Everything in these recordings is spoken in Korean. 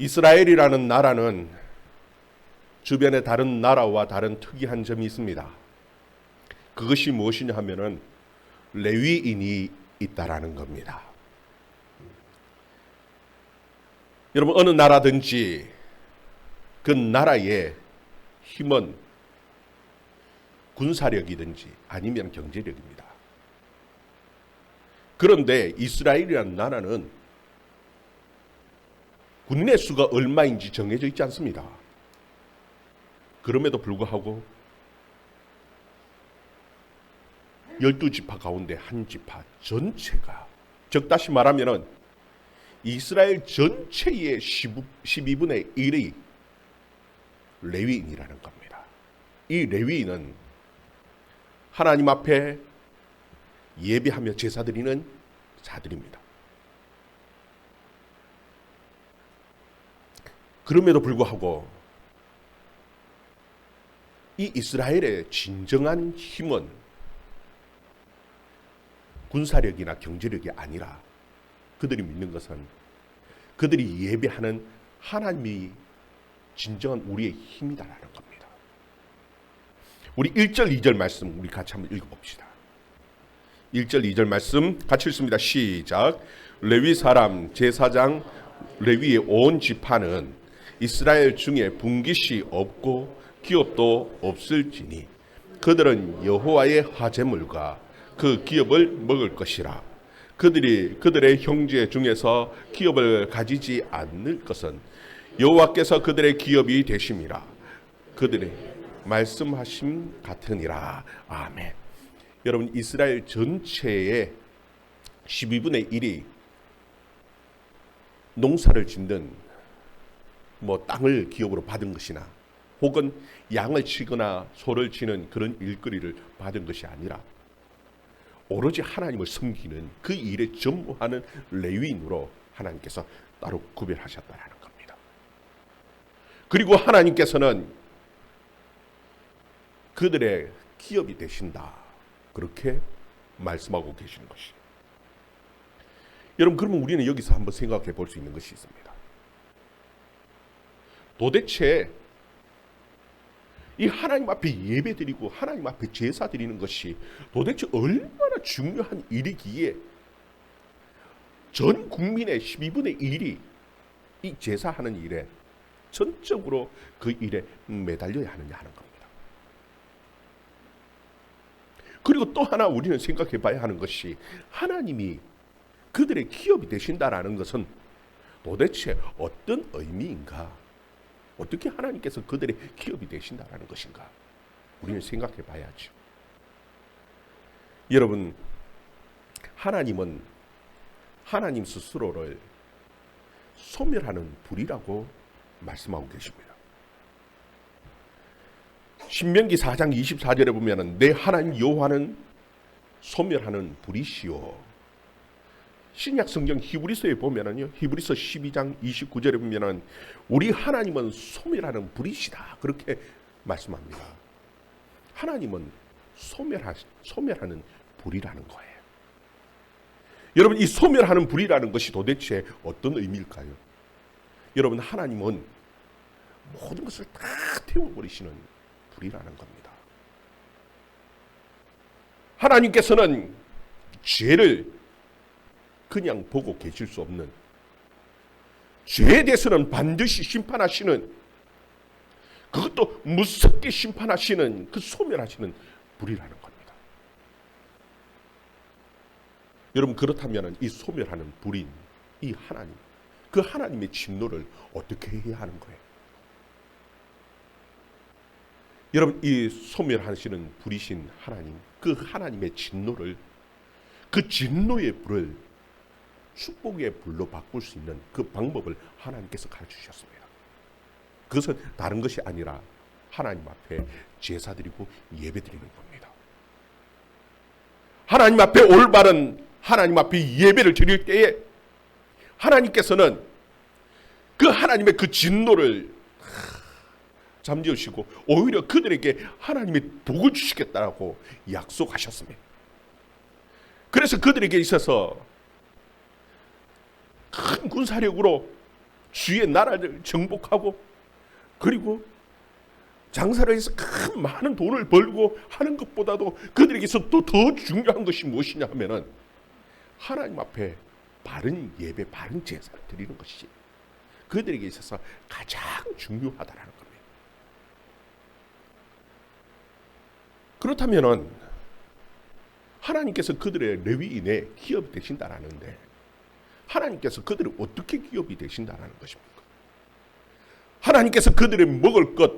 이스라엘이라는 나라는 주변의 다른 나라와 다른 특이한 점이 있습니다. 그것이 무엇이냐 하면은 레위인이 있다라는 겁니다. 여러분 어느 나라든지 그 나라의 힘은 군사력이든지 아니면 경제력입니다. 그런데 이스라엘이라는 나라는 군인의 수가 얼마인지 정해져 있지 않습니다. 그럼에도 불구하고 열두 지파 가운데 한 지파 전체가 즉 다시 말하면은 이스라엘 전체의 12분의 1이 레위인이라는 겁니다. 이 레위인은 하나님 앞에 예배하며 제사 드리는 자들입니다. 그럼에도 불구하고 이 이스라엘의 진정한 힘은 군사력이나 경제력이 아니라 그들이 믿는 것은 그들이 예배하는 하나님이 진정한 우리의 힘이다라는 겁니다. 우리 1절, 2절 말씀 우리 같이 한번 읽어봅시다. 1절, 2절 말씀 같이 읽습니다. 시작. 레위 사람 제사장 레위의 온 지파는 이스라엘 중에 분깃이 없고 기업도 없을지니 그들은 여호와의 화제물과 그 기업을 먹을 것이라. 그들이 그들의 형제 중에서 기업을 가지지 않을 것은 여호와께서 그들의 기업이 되심이라. 그들의 말씀하심 같으니라. 아멘. 여러분 이스라엘 전체의 12분의 1이 농사를 짓는 뭐 땅을 기업으로 받은 것이나 혹은 양을 치거나 소를 치는 그런 일거리를 받은 것이 아니라 오로지 하나님을 섬기는 그 일에 전무하는 레위인으로 하나님께서 따로 구별하셨다라는 겁니다. 그리고 하나님께서는 그들의 기업이 되신다. 그렇게 말씀하고 계시는 것이. 여러분 그러면 우리는 여기서 한번 생각해 볼 수 있는 것이 있습니다. 도대체 이 하나님 앞에 예배 드리고 하나님 앞에 제사 드리는 것이 도대체 얼마나 중요한 일이기에 전 국민의 12분의 1이 이 제사하는 일에 전적으로 그 일에 매달려야 하느냐 하는 겁니다. 그리고 또 하나 우리는 생각해 봐야 하는 것이 하나님이 그들의 기업이 되신다라는 것은 도대체 어떤 의미인가? 어떻게 하나님께서 그들의 기업이 되신다라는 것인가? 우리는 생각해 봐야죠. 여러분, 하나님은 하나님 스스로를 소멸하는 불이라고 말씀하고 계십니다. 신명기 4장 24절에 보면은 내 하나님 여호와는 소멸하는 불이시요. 신약 성경 히브리서에 보면은요. 히브리서 12장 29절에 보면은 우리 하나님은 소멸하는 불이시다. 그렇게 말씀합니다. 하나님은 소멸하 소멸하는 불이라는 거예요. 여러분 이 소멸하는 불이라는 것이 도대체 어떤 의미일까요? 여러분 하나님은 모든 것을 다 태워버리시는 불이라는 겁니다. 하나님께서는 죄를 그냥 보고 계실 수 없는 죄에 대해서는 반드시 심판하시는 그것도 무섭게 심판하시는 그 소멸하시는 불이라는 겁니다. 여러분 그렇다면 이 소멸하는 불인 이 하나님 그 하나님의 진노를 어떻게 해야 하는 거예요? 여러분 이 소멸하시는 불이신 하나님 그 하나님의 진노를 그 진노의 불을 축복의 불로 바꿀 수 있는 그 방법을 하나님께서 가르쳐 주셨습니다. 그것은 다른 것이 아니라 하나님 앞에 제사 드리고 예배 드리는 겁니다. 하나님 앞에 올바른 하나님 앞에 예배를 드릴 때에 하나님께서는 그 하나님의 그 진노를 잠재우시고 오히려 그들에게 하나님의 복을 주시겠다라고 약속하셨습니다. 그래서 그들에게 있어서 큰 군사력으로 주의 나라를 정복하고 그리고 장사를 해서 큰 많은 돈을 벌고 하는 것보다도 그들에게서 또 더 중요한 것이 무엇이냐 하면은 하나님 앞에 바른 예배, 바른 제사를 드리는 것이 그들에게 있어서 가장 중요하다라는 겁니다. 그렇다면은 하나님께서 그들의 레위인의 기업이 되신다라는데 하나님께서 그들을 어떻게 기업이 되신다라는 것입니까? 하나님께서 그들의 먹을 것,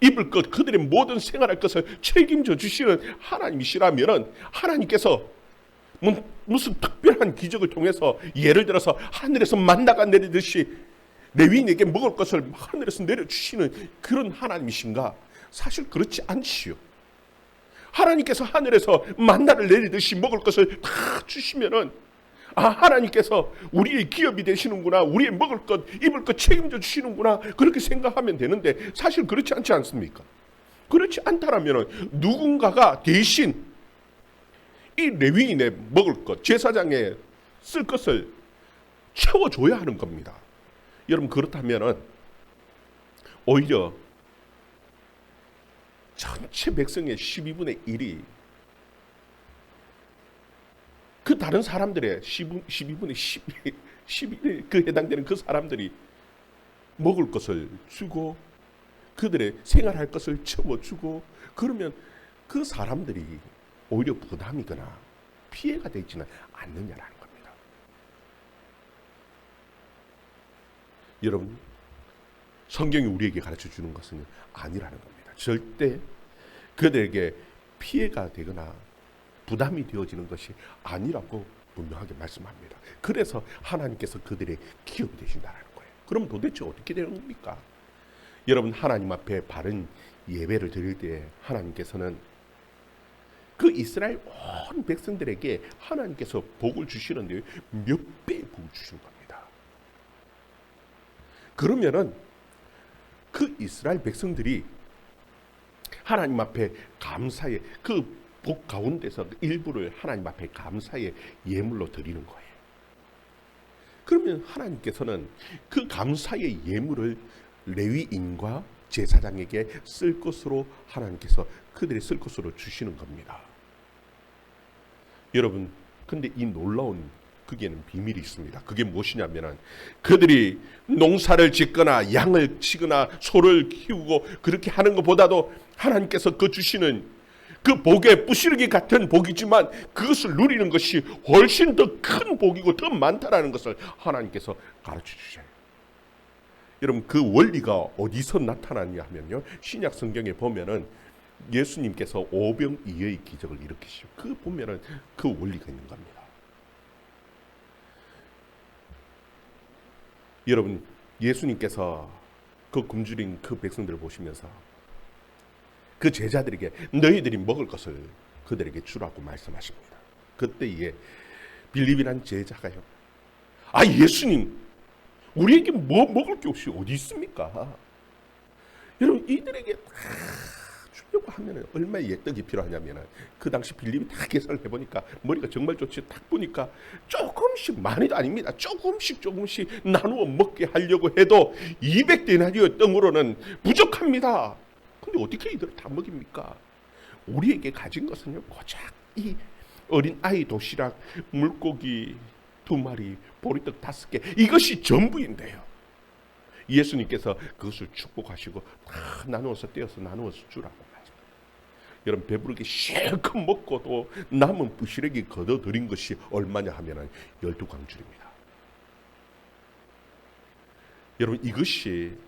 입을 것, 그들의 모든 생활할 것을 책임져 주시는 하나님이시라면은 하나님께서 뭐 무슨 특별한 기적을 통해서 예를 들어서 하늘에서 만나가 내리듯이 레위인에게 먹을 것을 하늘에서 내려주시는 그런 하나님이신가? 사실 그렇지 않지요. 하나님께서 하늘에서 만나를 내리듯이 먹을 것을 다 주시면은 아 하나님께서 우리의 기업이 되시는구나 우리의 먹을 것 입을 것 책임져 주시는구나 그렇게 생각하면 되는데 사실 그렇지 않지 않습니까? 그렇지 않다라면 누군가가 대신 이 레위인의 먹을 것 제사장에 쓸 것을 채워줘야 하는 겁니다. 여러분 그렇다면은 오히려 전체 백성의 12분의 1이 그 다른 사람들의 12분의 10, 12, 그 해당되는 그 사람들이 먹을 것을 주고 그들의 생활할 것을 채워주고 그러면 그 사람들이 오히려 부담이거나 피해가 되지는 않느냐라는 겁니다. 여러분 성경이 우리에게 가르쳐 주는 것은 아니라는 겁니다. 절대 그들에게 피해가 되거나 부담이 되어지는 것이 아니라고 분명하게 말씀합니다. 그래서 하나님께서 그들의 기업이 되신다는 거예요. 그럼 도대체 어떻게 되는 겁니까? 여러분 하나님 앞에 바른 예배를 드릴 때 하나님께서는 그 이스라엘 온 백성들에게 하나님께서 복을 주시는데 몇 배의 복을 주신 겁니다. 그러면은 그 이스라엘 백성들이 하나님 앞에 감사의 그 복 가운데서 일부를 하나님 앞에 감사의 예물로 드리는 거예요. 그러면 하나님께서는 그 감사의 예물을 레위인과 제사장에게 쓸 것으로 하나님께서 그들이 쓸 것으로 주시는 겁니다. 여러분, 근데 이 놀라운 그게는 비밀이 있습니다. 그게 무엇이냐면은 그들이 농사를 짓거나 양을 치거나 소를 키우고 그렇게 하는 것보다도 하나님께서 그 주시는 그 복에 부스러기 같은 복이지만 그것을 누리는 것이 훨씬 더 큰 복이고 더 많다라는 것을 하나님께서 가르쳐 주셔요. 여러분 그 원리가 어디서 나타나냐 하면요. 신약 성경에 보면은 예수님께서 오병이어의 기적을 일으키시고 그 보면은 그 원리가 있는 겁니다. 여러분 예수님께서 그 굶주린 그 백성들을 보시면서 그 제자들에게 너희들이 먹을 것을 그들에게 주라고 말씀하십니다. 그때 에 빌립이란 제자가요. 아 예수님 우리에게 뭐 먹을 게 없이 어디 있습니까? 여러분 이들에게 다 주려고 하면 얼마의 예떡이 필요하냐면 그 당시 빌립이 다 계산을 해보니까 머리가 정말 좋지 딱 보니까 조금씩 많이도 아닙니다. 조금씩 조금씩 나누어 먹게 하려고 해도 200데나리오 떡으로는 부족합니다. 근데 어떻게 이들을 다 먹입니까? 우리에게 가진 것은요 고작 이 어린 아이 도시락 물고기 두 마리 보리떡 다섯 개 이것이 전부인데요. 예수님께서 그것을 축복하시고 다 나누어서 떼어서 나누어서 주라고. 여러분 배부르게 실컷 먹고도 남은 부시래기 걷어들인 것이 얼마냐 하면은 열두 광줄입니다. 여러분 이것이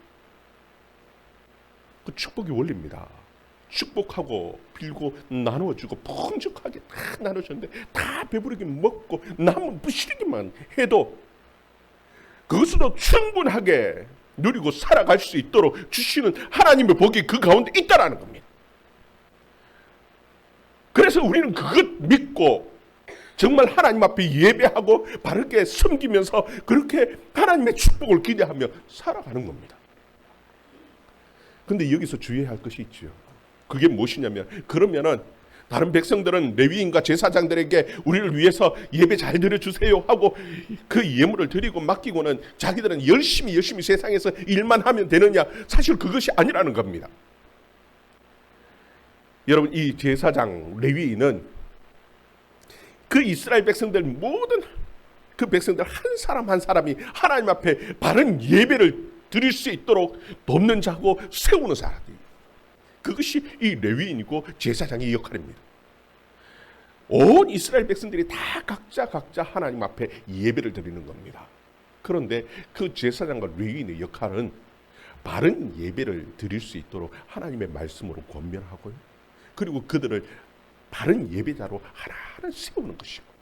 그 축복의 원리입니다. 축복하고 빌고 나누어주고 풍족하게 다 나누셨는데 다 배부르게 먹고 남은 부시기만 해도 그것으로 충분하게 누리고 살아갈 수 있도록 주시는 하나님의 복이 그 가운데 있다라는 겁니다. 그래서 우리는 그것 믿고 정말 하나님 앞에 예배하고 바르게 섬기면서 그렇게 하나님의 축복을 기대하며 살아가는 겁니다. 근데 여기서 주의해야 할 것이 있죠. 그게 무엇이냐면 그러면은 다른 백성들은 레위인과 제사장들에게 우리를 위해서 예배 잘 드려주세요 하고 그 예물을 드리고 맡기고는 자기들은 열심히 열심히 세상에서 일만 하면 되느냐 사실 그것이 아니라는 겁니다. 여러분 이 제사장 레위인은 그 이스라엘 백성들 모든 그 백성들 한 사람 한 사람이 하나님 앞에 바른 예배를 드릴 수 있도록 돕는 자고 세우는 사람들. 그것이 이 레위인이고 제사장의 역할입니다. 온 이스라엘 백성들이 다 각자 각자 하나님 앞에 예배를 드리는 겁니다. 그런데 그 제사장과 레위인의 역할은 바른 예배를 드릴 수 있도록 하나님의 말씀으로 권면하고요. 그리고 그들을 바른 예배자로 하나하나 세우는 것이고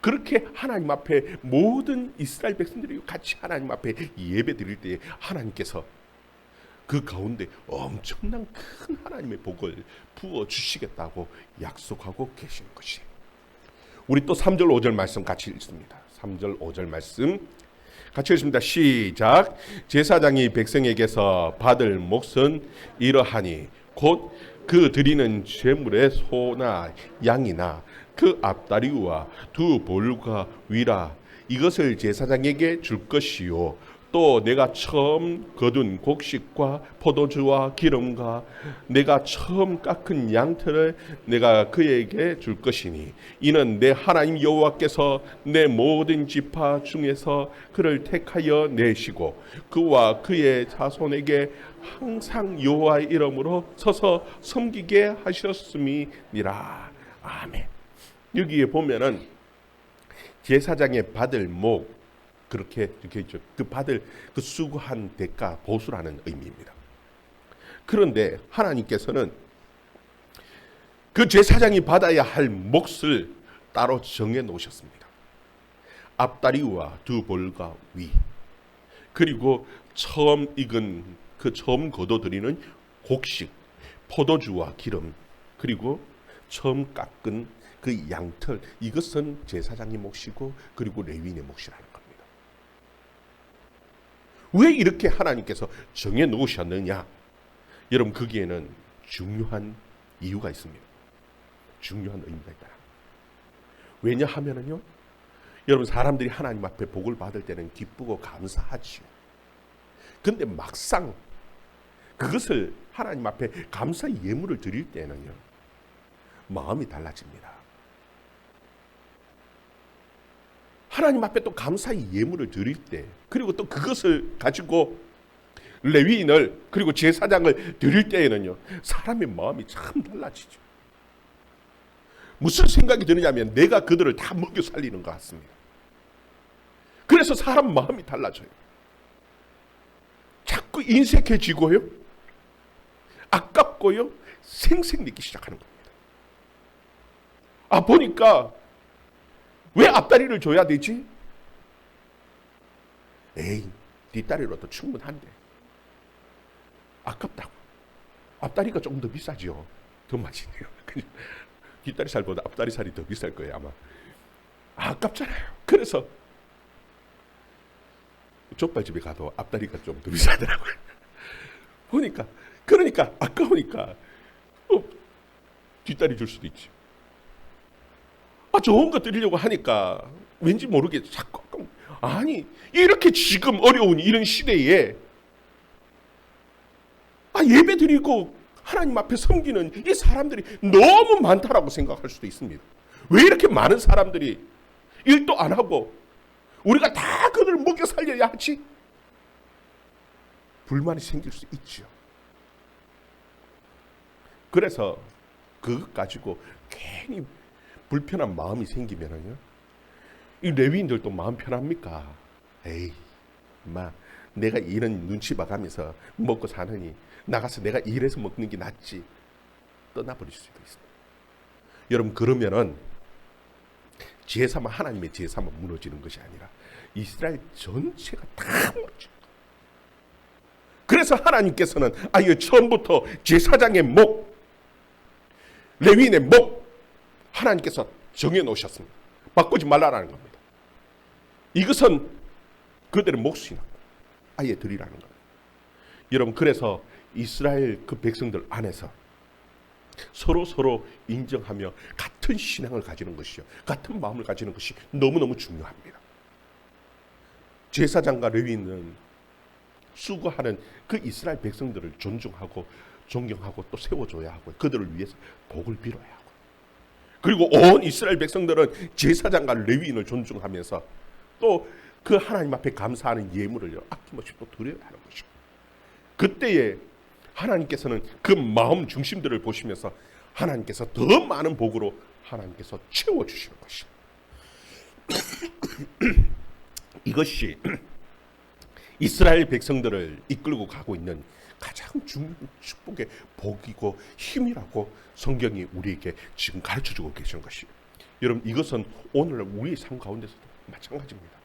그렇게 하나님 앞에 모든 이스라엘 백성들이 같이 하나님 앞에 예배 드릴 때에 하나님께서 그 가운데 엄청난 큰 하나님의 복을 부어 주시겠다고 약속하고 계시는 것이. 우리 또 3절 5절 말씀 같이 읽습니다. 3절 5절 말씀 같이 읽습니다. 시작. 제사장이 백성에게서 받을 몫은 이러하니 곧 그 드리는 제물의 소나 양이나 그 앞다리와 두 볼과 위라 이것을 제사장에게 줄 것이요 또 내가 처음 거둔 곡식과 포도주와 기름과 내가 처음 깎은 양털을 내가 그에게 줄 것이니 이는 내 하나님 여호와께서 내 모든 지파 중에서 그를 택하여 내시고 그와 그의 자손에게 항상 여호와의 이름으로 서서 섬기게 하셨음이니라 아멘. 여기에 보면은 제사장의 받을 목 그렇게 이렇게 있죠. 그 받을 그 수고한 대가 보수라는 의미입니다. 그런데 하나님께서는 그 제사장이 받아야 할 몫을 따로 정해 놓으셨습니다. 앞다리와 두 볼과 위 그리고 처음 익은 그 처음 거둬들이는 곡식 포도주와 기름 그리고 처음 깎은 그 양털 이것은 제사장의 몫이고 그리고 레위인의 몫이라는 겁니다. 왜 이렇게 하나님께서 정해 놓으셨느냐? 여러분 거기에는 중요한 이유가 있습니다. 중요한 의미가 있다. 왜냐하면은요. 여러분 사람들이 하나님 앞에 복을 받을 때는 기쁘고 감사하지요. 근데 막상 그것을 하나님 앞에 감사 예물을 드릴 때는요. 마음이 달라집니다. 하나님 앞에 또 감사의 예물을 드릴 때 그리고 또 그것을 가지고 레위인을 그리고 제사장을 드릴 때에는요 사람의 마음이 참 달라지죠. 무슨 생각이 드느냐면 내가 그들을 다 먹여 살리는 것 같습니다. 그래서 사람 마음이 달라져요. 자꾸 인색해지고요. 아깝고요. 생색내기 시작하는 겁니다. 아 보니까 왜 앞다리를 줘야 되지? 에이, 뒷다리로도 충분한데. 아깝다고. 앞다리가 조금 더 비싸죠. 더 맛있네요. 뒷다리 살보다 앞다리 살이 더 비쌀 거예요, 아마. 아깝잖아요. 그래서 족발집에 가도 앞다리가 좀 더 비싸더라고요. 보니까, 그러니까, 아까우니까, 어, 뒷다리 줄 수도 있지. 아, 좋은 거 드리려고 하니까 왠지 모르게 자꾸 아니 이렇게 지금 어려운 이런 시대에 아 예배 드리고 하나님 앞에 섬기는 이 사람들이 너무 많다라고 생각할 수도 있습니다. 왜 이렇게 많은 사람들이 일도 안 하고 우리가 다 그들 먹여 살려야 하지? 불만이 생길 수 있죠. 그래서 그것 가지고 괜히 불편한 마음이 생기면은요. 이 레위인들도 마음 편합니까? 에이, 마, 내가 이런 눈치 봐가면서 먹고 사느니 나가서 내가 일해서 먹는 게 낫지. 떠나버릴 수도 있습니다. 여러분 그러면은 제사만 하나님의 제사만 무너지는 것이 아니라 이스라엘 전체가 다 무너져. 그래서 하나님께서는 아예 처음부터 제사장의 목, 레위인의 목, 하나님께서 정해 놓으셨습니다. 바꾸지 말라라는 겁니다. 이것은 그들의 몫이나 아예 드리라는 겁니다. 여러분 그래서 이스라엘 그 백성들 안에서 서로 서로 인정하며 같은 신앙을 가지는 것이요, 같은 마음을 가지는 것이 너무 너무 중요합니다. 제사장과 레위인은 수고하는 그 이스라엘 백성들을 존중하고 존경하고 또 세워줘야 하고 그들을 위해서 복을 빌어야 그리고 온 이스라엘 백성들은 제사장과 레위인을 존중하면서 또 그 하나님 앞에 감사하는 예물을 아낌없이 또 드려야 하는 것이고 그때에 하나님께서는 그 마음 중심들을 보시면서 하나님께서 더 많은 복으로 하나님께서 채워 주시는 것이죠. 이것이 이스라엘 백성들을 이끌고 가고 있는 가장 중요한 축복의 복이고 힘이라고 성경이 우리에게 지금 가르쳐 주고 계시는 것이에요. 여러분 이것은 오늘 우리의 삶 가운데서도 마찬가지입니다.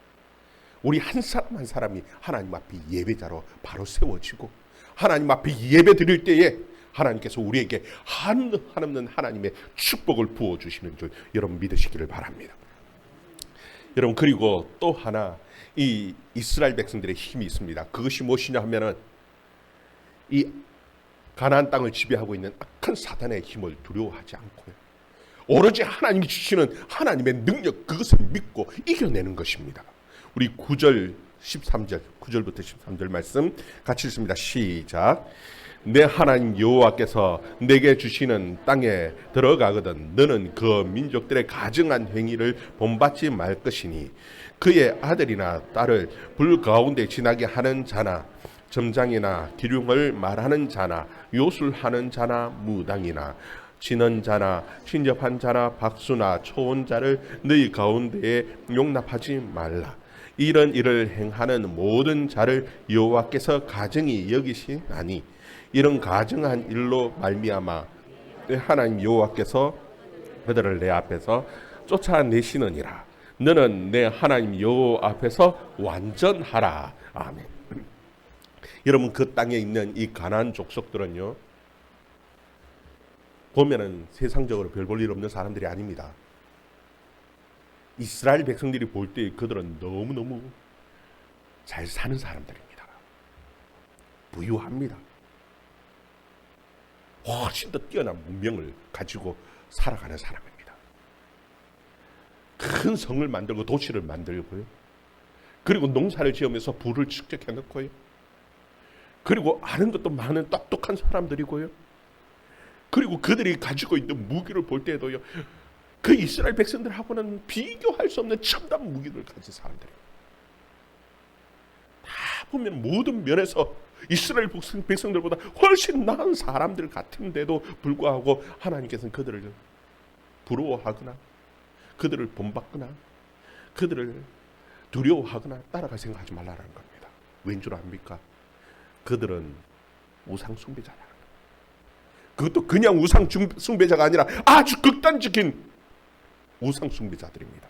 우리 한 사람 한 사람이 하나님 앞에 예배자로 바로 세워지고 하나님 앞에 예배 드릴 때에 하나님께서 우리에게 한 한없는 하나님의 축복을 부어 주시는 줄 여러분 믿으시기를 바랍니다. 여러분 그리고 또 하나 이 이스라엘 백성들의 힘이 있습니다. 그것이 무엇이냐 하면은 이 가나안 땅을 지배하고 있는 악한 사단의 힘을 두려워하지 않고요. 오로지 하나님이 주시는 하나님의 능력 그것을 믿고 이겨내는 것입니다. 우리 9절 13절 9절부터 13절 말씀 같이 읽습니다. 시작. 내 하나님 여호와께서 내게 주시는 땅에 들어가거든 너는 그 민족들의 가증한 행위를 본받지 말 것이니 그의 아들이나 딸을 불 가운데 지나게 하는 자나 점장이나 기륭을 말하는 자나 요술하는 자나 무당이나 지는 자나 신접한 자나 박수나 초혼자를 너희 가운데에 용납하지 말라. 이런 일을 행하는 모든 자를 여호와께서 가증히 여기시나니 이런 가증한 일로 말미암아 하나님 여호와께서 그들을 내 앞에서 쫓아내시느니라. 너는 내 하나님 여호와 앞에서 완전하라. 아멘. 여러분 그 땅에 있는 이 가나안 족속들은요. 보면은 세상적으로 별 볼 일 없는 사람들이 아닙니다. 이스라엘 백성들이 볼 때 그들은 너무너무 잘 사는 사람들입니다. 부유합니다. 훨씬 더 뛰어난 문명을 가지고 살아가는 사람입니다. 큰 성을 만들고 도시를 만들고요. 그리고 농사를 지으면서 부를 축적해 놓고요. 그리고 아는 것도 많은 똑똑한 사람들이고요. 그리고 그들이 가지고 있는 무기를 볼 때도요. 그 이스라엘 백성들하고는 비교할 수 없는 첨단 무기를 가진 사람들이에요. 다 보면 모든 면에서 이스라엘 백성- 백성들보다 훨씬 나은 사람들 같은데도 불구하고 하나님께서는 그들을 부러워하거나 그들을 본받거나 그들을 두려워하거나 따라갈 생각하지 말라는 겁니다. 왠 줄 압니까? 그들은 우상 숭배자라는 거예요. 그것도 그냥 우상 중- 숭배자가 아니라 아주 극단적인 우상 숭배자들입니다.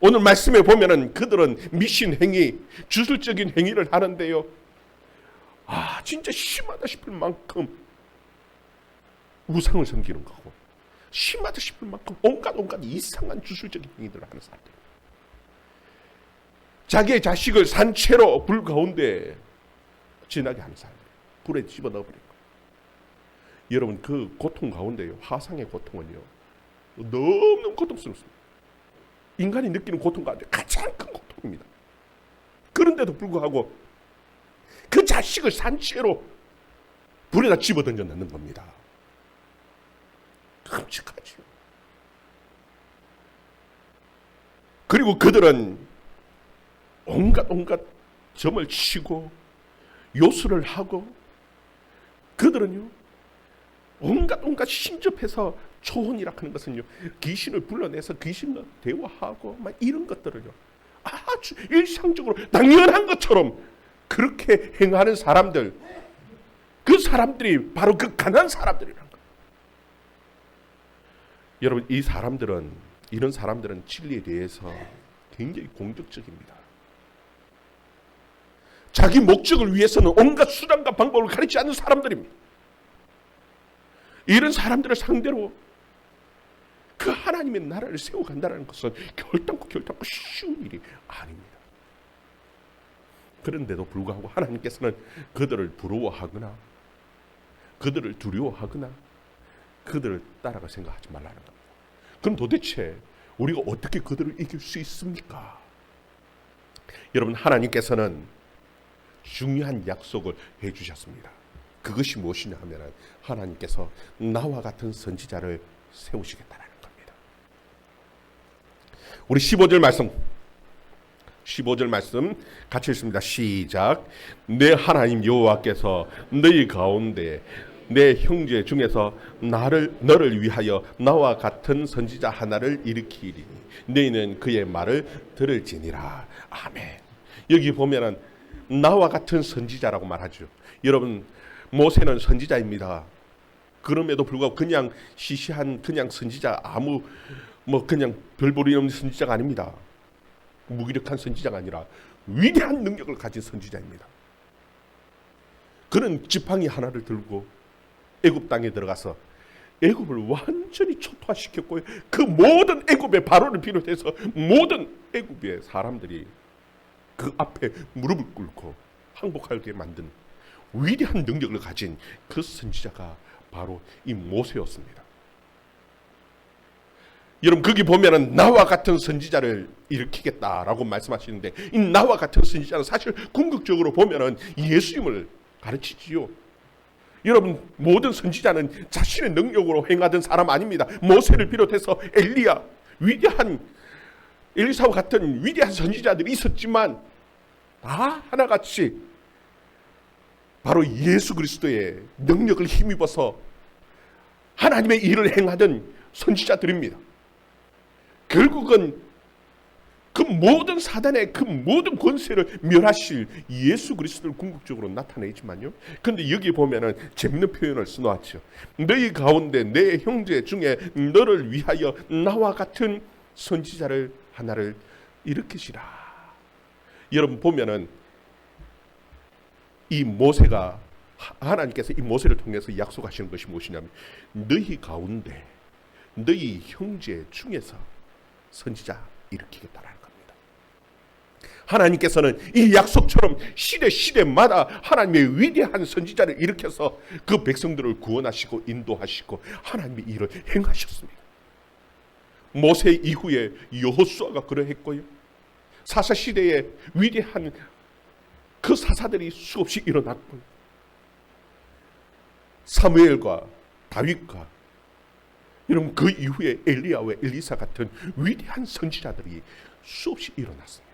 오늘 말씀에 보면은 그들은 미신 행위, 주술적인 행위를 하는데요. 아, 진짜 심하다 싶을 만큼 우상을 섬기는 거고 심하다 싶을 만큼 온갖 온갖 이상한 주술적인 행위들을 하는 사람들. 자기의 자식을 산채로 불 가운데 지나게 하는 사람들. 불에 집어넣어 버린 거. 여러분 그 고통 가운데요. 화상의 고통은요. 너무너무 고통스럽습니다. 인간이 느끼는 고통 가운데 가장 큰 고통입니다. 그런데도 불구하고 그 자식을 산채로 불에다 집어 던져 넣는 겁니다. 끔찍하죠. 그리고 그들은 온갖 온갖 점을 치고 요술을 하고 그들은요 온갖 온갖 신접해서 초혼이라 하는 것은요 귀신을 불러내서 귀신과 대화하고 막 이런 것들을요 아주 일상적으로 당연한 것처럼 그렇게 행하는 사람들 그 사람들이 바로 그 가난 사람들이란 거예요. 여러분 이 사람들은 이런 사람들은 진리에 대해서 굉장히 공격적입니다. 자기 목적을 위해서는 온갖 수단과 방법을 가리지 않는 사람들입니다. 이런 사람들을 상대로 그 하나님의 나라를 세워간다는 것은 결단코 결단코 쉬운 일이 아닙니다. 그런데도 불구하고 하나님께서는 그들을 부러워하거나 그들을 두려워하거나 그들을 따라가 생각하지 말라는 겁니다. 그럼 도대체 우리가 어떻게 그들을 이길 수 있습니까? 여러분 하나님께서는 중요한 약속을 해 주셨습니다. 그것이 무엇이냐 하면 하나님께서 나와 같은 선지자를 세우시겠다라는 겁니다. 우리 15절 말씀 15절 말씀 같이 읽습니다. 시작. 내 하나님 여호와께서 너희 가운데 내 형제 중에서 나를 너를 위하여 나와 같은 선지자 하나를 일으키리니 너희는 그의 말을 들을지니라. 아멘. 여기 보면은 나와 같은 선지자라고 말하죠. 여러분 모세는 선지자입니다. 그럼에도 불구하고 그냥 시시한 그냥 선지자 아무 뭐 그냥 별볼이 없는 선지자가 아닙니다. 무기력한 선지자가 아니라 위대한 능력을 가진 선지자입니다. 그는 지팡이 하나를 들고 애굽 땅에 들어가서 애굽을 완전히 초토화시켰고요. 그 모든 애굽의 바로를 비롯해서 모든 애굽의 사람들이 그 앞에 무릎을 꿇고 항복하게 만든 위대한 능력을 가진 그 선지자가 바로 이 모세였습니다. 여러분 거기 보면은 나와 같은 선지자를 일으키겠다라고 말씀하시는데 이 나와 같은 선지자는 사실 궁극적으로 보면은 예수님을 가르치지요. 여러분 모든 선지자는 자신의 능력으로 행하던 사람 아닙니다. 모세를 비롯해서 엘리야 위대한 엘리사와 같은 위대한 선지자들이 있었지만 다 하나같이 바로 예수 그리스도의 능력을 힘입어서 하나님의 일을 행하던 선지자들입니다. 결국은 그 모든 사단의 그 모든 권세를 멸하실 예수 그리스도를 궁극적으로 나타내지만요. 근데 여기 보면은 재밌는 표현을 써놨죠. 너희 가운데 내 형제 중에 너를 위하여 나와 같은 선지자를 하나를 일으키시라. 여러분 보면은 이 모세가 하나님께서 이 모세를 통해서 약속하시는 것이 무엇이냐면 너희 가운데 너희 형제 중에서 선지자 일으키겠다라는 겁니다. 하나님께서는 이 약속처럼 시대 시대마다 하나님의 위대한 선지자를 일으켜서 그 백성들을 구원하시고 인도하시고 하나님의 일을 행하셨습니다. 모세 이후에 여호수아가 그러했고요. 사사 시대에 위대한 그 사사들이 수없이 일어났고요. 사무엘과 다윗과 여러분 그 이후에 엘리야와 엘리사 같은 위대한 선지자들이 수없이 일어났습니다.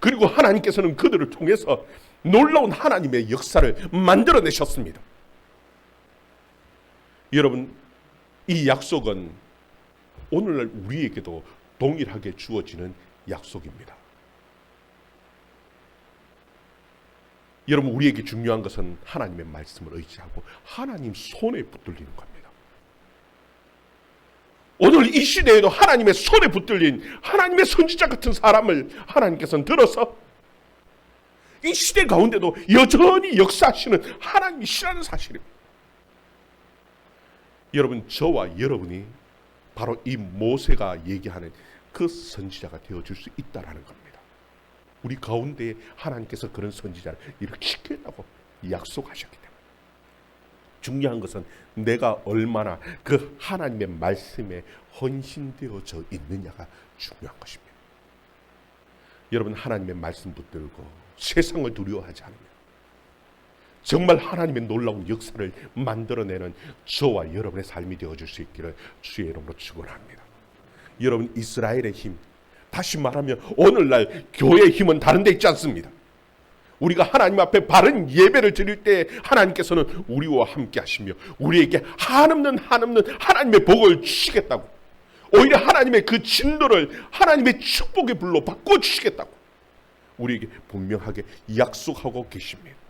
그리고 하나님께서는 그들을 통해서 놀라운 하나님의 역사를 만들어내셨습니다. 여러분 이 약속은 오늘날 우리에게도 동일하게 주어지는 약속입니다. 여러분 우리에게 중요한 것은 하나님의 말씀을 의지하고 하나님 손에 붙들리는 겁니다. 오늘 이 시대에도 하나님의 손에 붙들린 하나님의 선지자 같은 사람을 하나님께서는 들어서 이 시대 가운데도 여전히 역사하시는 하나님이시라는 사실입니다. 여러분 저와 여러분이 바로 이 모세가 얘기하는 그 선지자가 되어줄 수 있다라는 겁니다. 우리 가운데 하나님께서 그런 선지자를 일으키겠다고 약속하셨기 때문에 중요한 것은 내가 얼마나 그 하나님의 말씀에 헌신되어져 있느냐가 중요한 것입니다. 여러분 하나님의 말씀 붙들고 세상을 두려워하지 않으면 정말 하나님의 놀라운 역사를 만들어내는 저와 여러분의 삶이 되어줄 수 있기를 주의 이름으로 축원합니다. 여러분 이스라엘의 힘 다시 말하면 오늘날 교회의 힘은 다른 데 있지 않습니다. 우리가 하나님 앞에 바른 예배를 드릴 때 하나님께서는 우리와 함께 하시며 우리에게 한없는 한없는 하나님의 복을 주시겠다고 오히려 하나님의 그 진노를 하나님의 축복의 불로 바꿔 주시겠다고 우리에게 분명하게 약속하고 계십니다.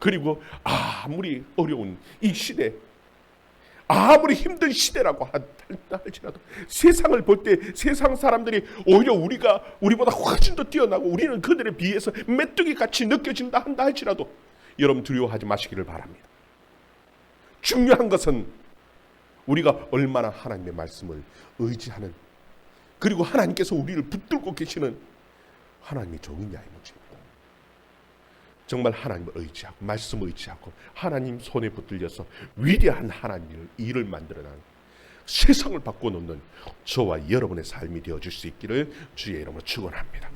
그리고 아무리 어려운 이 시대 아무리 힘든 시대라고 할지라도 세상을 볼 때 세상 사람들이 오히려 우리가 우리보다 훨씬 더 뛰어나고 우리는 그들에 비해서 메뚜기 같이 느껴진다 한다 할지라도 여러분 두려워하지 마시기를 바랍니다. 중요한 것은 우리가 얼마나 하나님의 말씀을 의지하는 그리고 하나님께서 우리를 붙들고 계시는 하나님의 종이냐의 문제입니다. 정말 하나님을 의지하고 말씀을 의지하고 하나님 손에 붙들려서 위대한 하나님의 일을 만들어내는 세상을 바꿔놓는 저와 여러분의 삶이 되어줄 수 있기를 주의 이름으로 축원합니다.